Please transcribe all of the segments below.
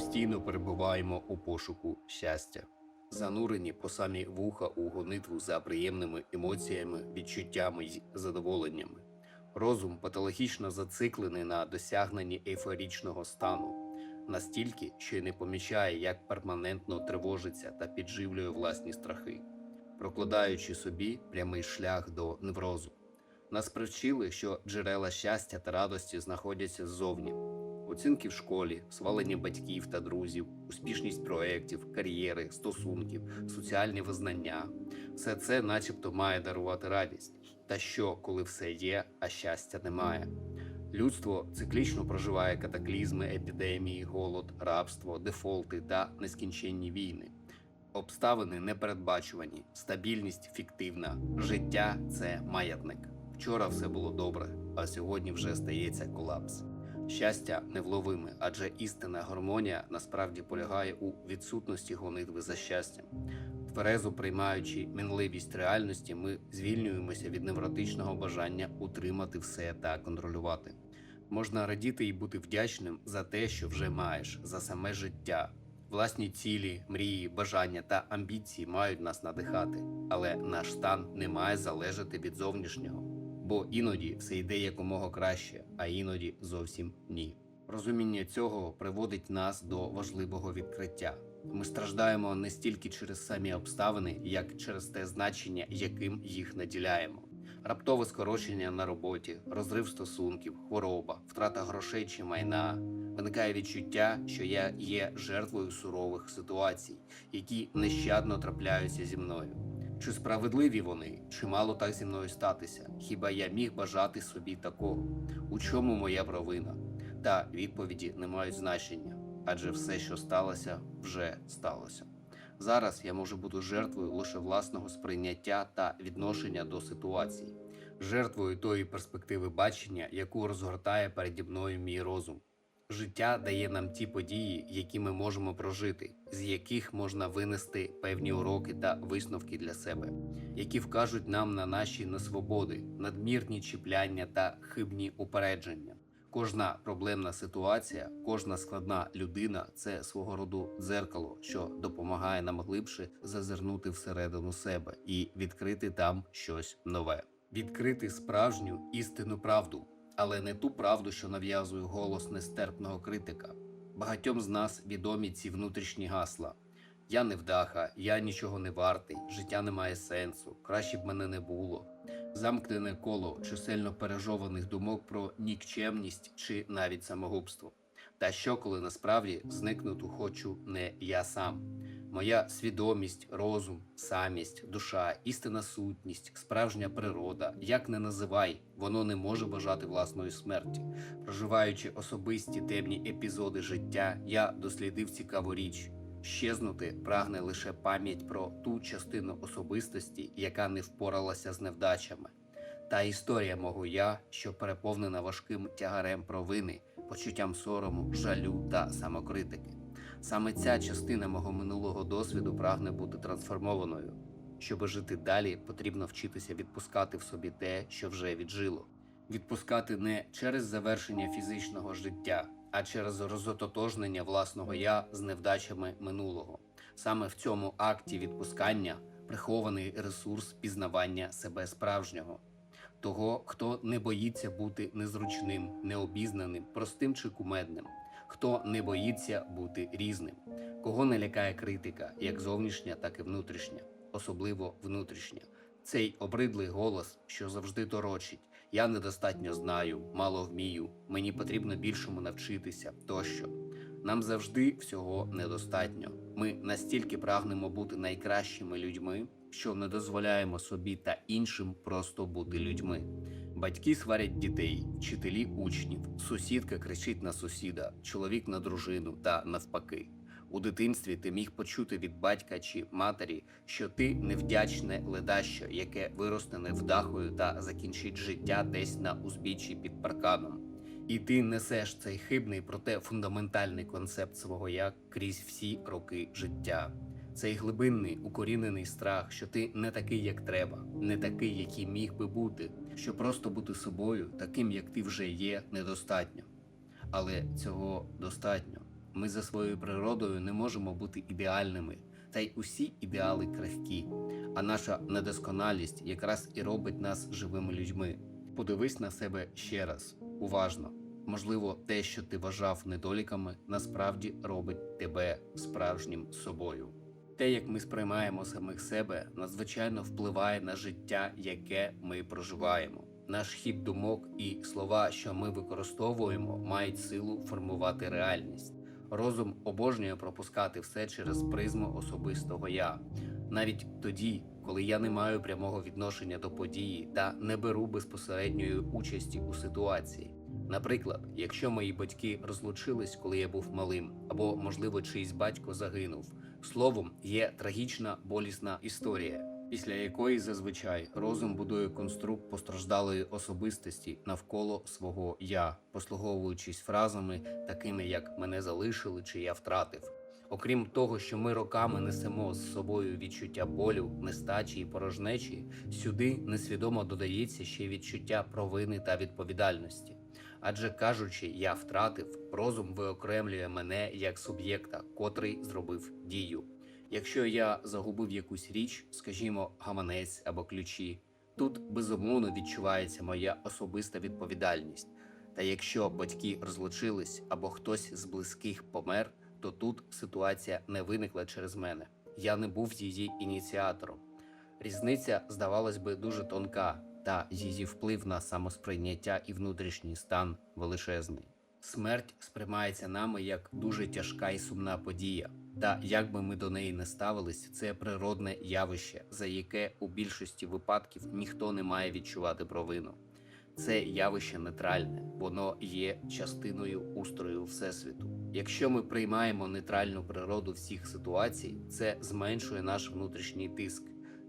постійно перебуваємо у пошуку щастя, занурені по самі вуха у гонитву за приємними емоціями, відчуттями й задоволеннями. Розум патологічно зациклений на досягненні ейфорічного стану, настільки, що й не помічає, як перманентно тривожиться та підживлює власні страхи, прокладаючи собі прямий шлях до неврозу. Нас привчили, що джерела щастя та радості знаходяться ззовні. Оцінки в школі, свалення батьків та друзів, успішність проєктів, кар'єри, стосунків, соціальні визнання все це, начебто, має дарувати радість. Та що, коли все є, а щастя немає? Людство циклічно проживає катаклізми, епідемії, голод, рабство, дефолти та нескінченні війни. Обставини непередбачувані, стабільність фіктивна, життя це маятник. Вчора все було добре, а сьогодні вже стається колапс. Щастя невловиме, адже істинна гармонія насправді полягає у відсутності гонитви за щастям. Тверезо приймаючи мінливість реальності, ми звільнюємося від невротичного бажання утримати все та контролювати. Можна радіти і бути вдячним за те, що вже маєш, за саме життя. Власні цілі, мрії, бажання та амбіції мають нас надихати, але наш стан не має залежати від зовнішнього, бо іноді все йде якомога краще, а іноді зовсім ні. Розуміння цього приводить нас до важливого відкриття. Ми страждаємо не стільки через самі обставини, як через те значення, яким їх наділяємо. Раптове скорочення на роботі, розрив стосунків, хвороба, втрата грошей чи майна. Виникає відчуття, що я є жертвою сурових ситуацій, які нещадно трапляються зі мною. Чи справедливі вони, чи мало так зі мною статися? Хіба я міг бажати собі такого? У чому моя провина? Та відповіді не мають значення, адже все, що сталося, вже сталося. Зараз я можу бути жертвою лише власного сприйняття та відношення до ситуації, жертвою тої перспективи бачення, яку розгортає переді мною мій розум. Життя дає нам ті події, які ми можемо прожити, з яких можна винести певні уроки та висновки для себе, які вкажуть нам на наші несвободи, надмірні чіпляння та хибні упередження. Кожна проблемна ситуація, кожна складна людина це свого роду дзеркало, що допомагає нам глибше зазирнути всередину себе і відкрити там щось нове, відкрити справжню істинну правду, але не ту правду, що нав'язує голос нестерпного критика. Багатьом з нас відомі ці внутрішні гасла. Я невдаха, я нічого не вартий, життя не має сенсу, краще б мене не було. Замкнене коло чисельно пережованих думок про нікчемність чи навіть самогубство. Та що, коли насправді зникнути хочу не я сам, моя свідомість, розум, самість, душа, істинна сутність, справжня природа, як не називай, воно не може бажати власної смерті. Проживаючи особисті темні епізоди життя, я дослідив цікаву річ. Щезнути прагне лише пам'ять про ту частину особистості, яка не впоралася з невдачами. Та історія мого я, що переповнена важким тягарем провини, почуттям сорому, жалю та самокритики. Саме ця частина мого минулого досвіду прагне бути трансформованою. Щоби жити далі, потрібно вчитися відпускати в собі те, що вже віджило. Відпускати не через завершення фізичного життя, а через розототожнення власного я з невдачами минулого. Саме в цьому акті відпускання прихований ресурс пізнавання себе справжнього, того, хто не боїться бути незручним, необізнаним, простим чи кумедним, хто не боїться бути різним, кого не лякає критика, як зовнішня, так і внутрішня, особливо внутрішня. Цей обридлий голос, що завжди торочить. Я недостатньо знаю, мало вмію, мені потрібно більшому навчитися тощо. Нам завжди всього недостатньо. Ми настільки прагнемо бути найкращими людьми, що не дозволяємо собі та іншим просто бути людьми. Батьки сварять дітей, вчителі учнів, сусідка кричить на сусіда, чоловік на дружину та навпаки. У дитинстві ти міг почути від батька чи матері, що ти невдячне ледащо, яке виросте невдахою та закінчить життя десь на узбіччі під парканом. І ти несеш цей хибний, проте фундаментальний концепт свого я крізь всі роки життя. Цей глибинний укорінений страх, що ти не такий, як треба, не такий, який міг би бути, що просто бути собою, таким, як ти вже є, недостатньо. Але цього достатньо. Ми за своєю природою не можемо бути ідеальними, та й усі ідеали крихкі. А наша недосконалість якраз і робить нас живими людьми. Подивись на себе ще раз, уважно. Можливо, те, що ти вважав недоліками, насправді робить тебе справжнім собою. Те, як ми сприймаємо самих себе, надзвичайно впливає на життя, яке ми проживаємо. Наш хід думок і слова, що ми використовуємо, мають силу формувати реальність. Розум обожнює пропускати все через призму особистого я, навіть тоді, коли я не маю прямого відношення до події та не беру безпосередньої участі у ситуації. Наприклад, якщо мої батьки розлучились, коли я був малим, або, можливо, чийсь батько загинув. Словом, є трагічна болісна історія, після якої зазвичай розум будує конструкт постраждалої особистості навколо свого я, послуговуючись фразами, такими як мене залишили чи я втратив. Окрім того, що ми роками несемо з собою відчуття болю, нестачі і порожнечі, сюди несвідомо додається ще відчуття провини та відповідальності. Адже кажучи, я втратив, розум виокремлює мене як суб'єкта, котрий зробив дію. Якщо я загубив якусь річ, скажімо, гаманець або ключі, тут безумовно відчувається моя особиста відповідальність. Та якщо батьки розлучились або хтось з близьких помер, то тут ситуація не виникла через мене. Я не був її ініціатором. Різниця, здавалось би, дуже тонка, та її вплив на самосприйняття і внутрішній стан величезний. Смерть сприймається нами як дуже тяжка і сумна подія. Та як би ми до неї не ставились, це природне явище, за яке у більшості випадків ніхто не має відчувати провину. Це явище нейтральне, воно є частиною устрою Всесвіту. Якщо ми приймаємо нейтральну природу всіх ситуацій, це зменшує наш внутрішній тиск,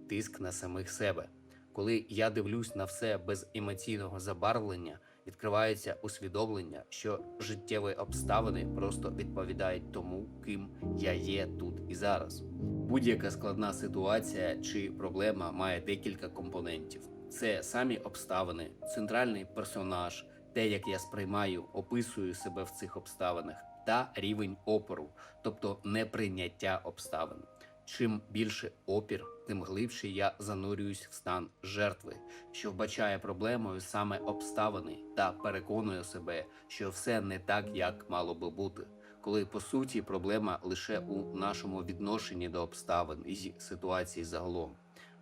тиск на самих себе. Коли я дивлюсь на все без емоційного забарвлення, відкривається усвідомлення, що життєві обставини просто відповідають тому, ким я є тут і зараз. Будь-яка складна ситуація чи проблема має декілька компонентів: це самі обставини, центральний персонаж, те, як я сприймаю, описую себе в цих обставинах, та рівень опору, тобто неприйняття обставин. Чим більше опір, тим глибше я занурююсь в стан жертви, що вбачає проблемою саме обставини та переконує себе, що все не так, як мало би бути, коли по суті проблема лише у нашому відношенні до обставин і ситуації загалом.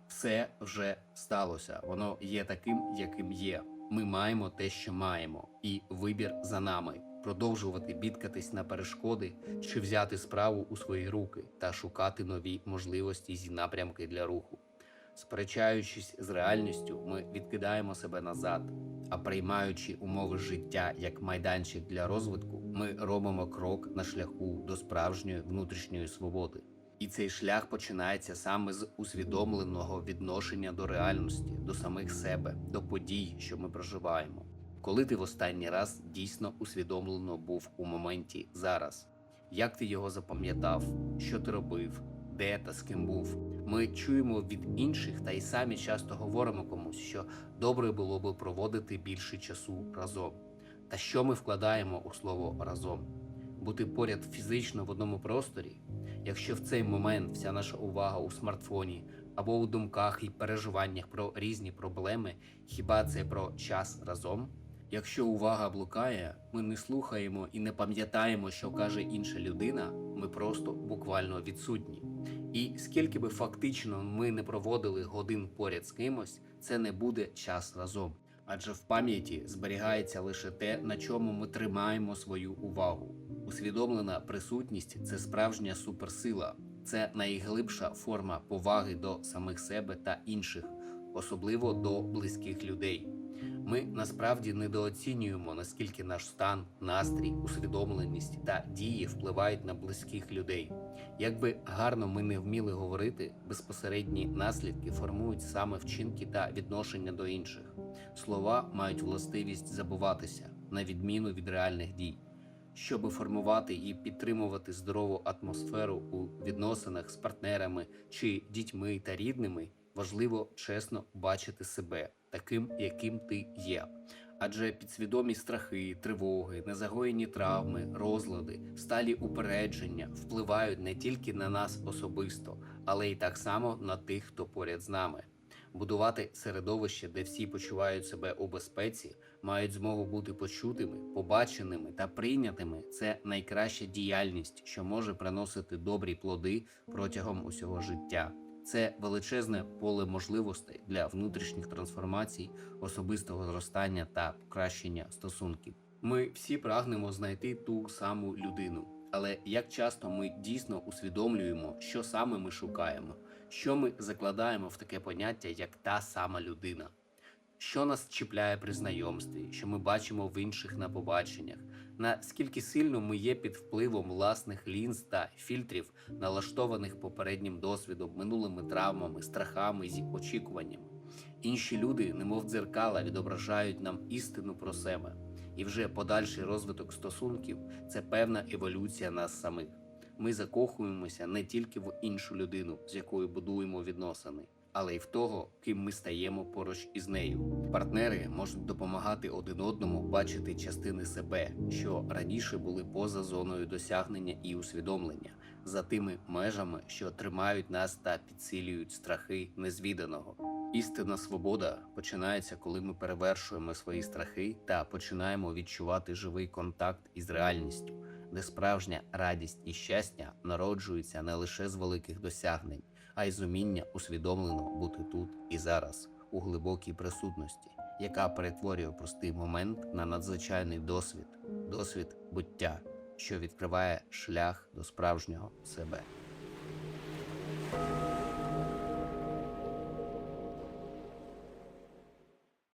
Все вже сталося, воно є таким, яким є. Ми маємо те, що маємо, і вибір за нами продовжувати бідкатись на перешкоди чи взяти справу у свої руки та шукати нові можливості зі напрямки для руху. Сперечаючись з реальністю, ми відкидаємо себе назад, а приймаючи умови життя як майданчик для розвитку, ми робимо крок на шляху до справжньої внутрішньої свободи. І цей шлях починається саме з усвідомленого відношення до реальності, до самих себе, до подій, що ми проживаємо. Коли ти в останній раз дійсно усвідомлено був у моменті зараз, як ти його запам'ятав, що ти робив, де та з ким був. Ми чуємо від інших та й самі часто говоримо комусь, що добре було би проводити більше часу разом. Та що ми вкладаємо у слово разом? Бути поряд фізично в одному просторі, якщо в цей момент вся наша увага у смартфоні або у думках і переживаннях про різні проблеми, хіба це про час разом? Якщо увага блукає, ми не слухаємо і не пам'ятаємо, що каже інша людина, ми просто буквально відсутні. І скільки би фактично ми не проводили годин поряд з кимось, це не буде час разом. Адже в пам'яті зберігається лише те, на чому ми тримаємо свою увагу. Усвідомлена присутність це справжня суперсила, це найглибша форма поваги до самих себе та інших, особливо до близьких людей. Ми насправді недооцінюємо, наскільки наш стан, настрій, усвідомленість та дії впливають на близьких людей. Якби гарно ми не вміли говорити, безпосередні наслідки формують саме вчинки та відношення до інших. Слова мають властивість забуватися, на відміну від реальних дій. Щоби формувати і підтримувати здорову атмосферу у відносинах з партнерами чи дітьми та рідними, важливо чесно бачити себе таким, яким ти є, Адже підсвідомі страхи, тривоги, незагоєні травми, розлади, сталі упередження впливають не тільки на нас особисто, але й так само на тих, хто поряд з нами. Будувати середовище, де всі почувають себе у безпеці, мають змогу бути почутими, побаченими та прийнятими це найкраща діяльність, що може приносити добрі плоди протягом усього життя. Це величезне поле можливостей для внутрішніх трансформацій, особистого зростання та покращення стосунків. Ми всі прагнемо знайти ту саму людину, але як часто ми дійсно усвідомлюємо, що саме ми шукаємо, що ми закладаємо в таке поняття, як та сама людина. Що нас чіпляє при знайомстві, що ми бачимо в інших на побаченнях, наскільки сильно ми є під впливом власних лінз та фільтрів, налаштованих попереднім досвідом, минулими травмами, страхами зі очікуваннями. Інші люди, немов дзеркала, відображають нам істину про себе, і вже подальший розвиток стосунків це певна еволюція нас самих. Ми закохуємося не тільки в іншу людину, з якою будуємо відносини, але й в того, ким ми стаємо поруч із нею. Партнери можуть допомагати один одному бачити частини себе, що раніше були поза зоною досягнення і усвідомлення, за тими межами, що тримають нас та підсилюють страхи незвіданого. Істинна свобода починається, коли ми перевершуємо свої страхи та починаємо відчувати живий контакт із реальністю, де справжня радість і щастя народжуються не лише з великих досягнень, а й з уміння усвідомлено бути тут і зараз, у глибокій присутності, яка перетворює простий момент на надзвичайний досвід, досвід буття, що відкриває шлях до справжнього себе.